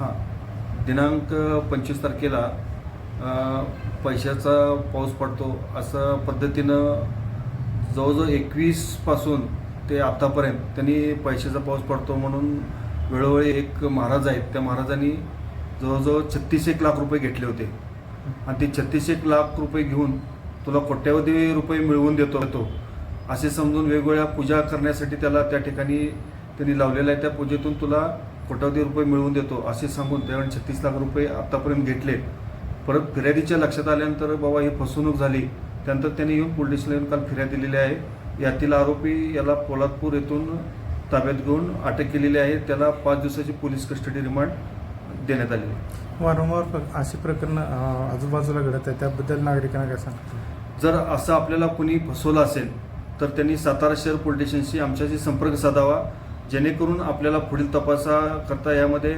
हां. दिनांक पंचवीस तारखेला पैशाचा पाऊस पडतो. असं पद्धतीनं जवळजवळ एकवीसपासून ते आत्तापर्यंत त्यांनी पैशाचा पाऊस पडतो म्हणून वेळोवेळी एक महाराज आहेत. त्या महाराजांनी जवळजवळ छत्तीस एक लाख रुपये घेतले होते. आणि ते छत्तीस एक लाख रुपये घेऊन तुला कोट्यावधी रुपये मिळवून देतो. तो असे समजून वेगवेगळ्या पूजा करण्यासाठी त्याला त्या ठिकाणी त्यांनी लावलेलं आहे त्या पूजेतून तुला कोट्यावधी रुपये मिळवून देतो असे सांगून त्यावेळी छत्तीस लाख रुपये आत्तापर्यंत घेतले. परत फिर्यादीच्या लक्षात आल्यानंतर बाबा ही फसवणूक झाली. त्यानंतर त्यांनी येऊन पोलीस स्टेशनला येऊन काल फिर्याद दिलेली आहे. यातील आरोपी याला पोलादपूर येथून ताब्यात घेऊन अटक केलेली आहे. त्याला पाच दिवसाची पोलीस कस्टडी रिमांड देण्यात आहे. वारंवार अशी प्रकरणं आजूबाजूला घडत आहे त्याबद्दल नागरिकांना काय सांगतो जर असं आपल्याला कुणी फसवलं असेल तर त्यांनी सातारा शहर पोलीस स्टेशनशी आमच्याशी संपर्क साधावा. जेणेकरून आपल्याला पुढील तपासा करता यामध्ये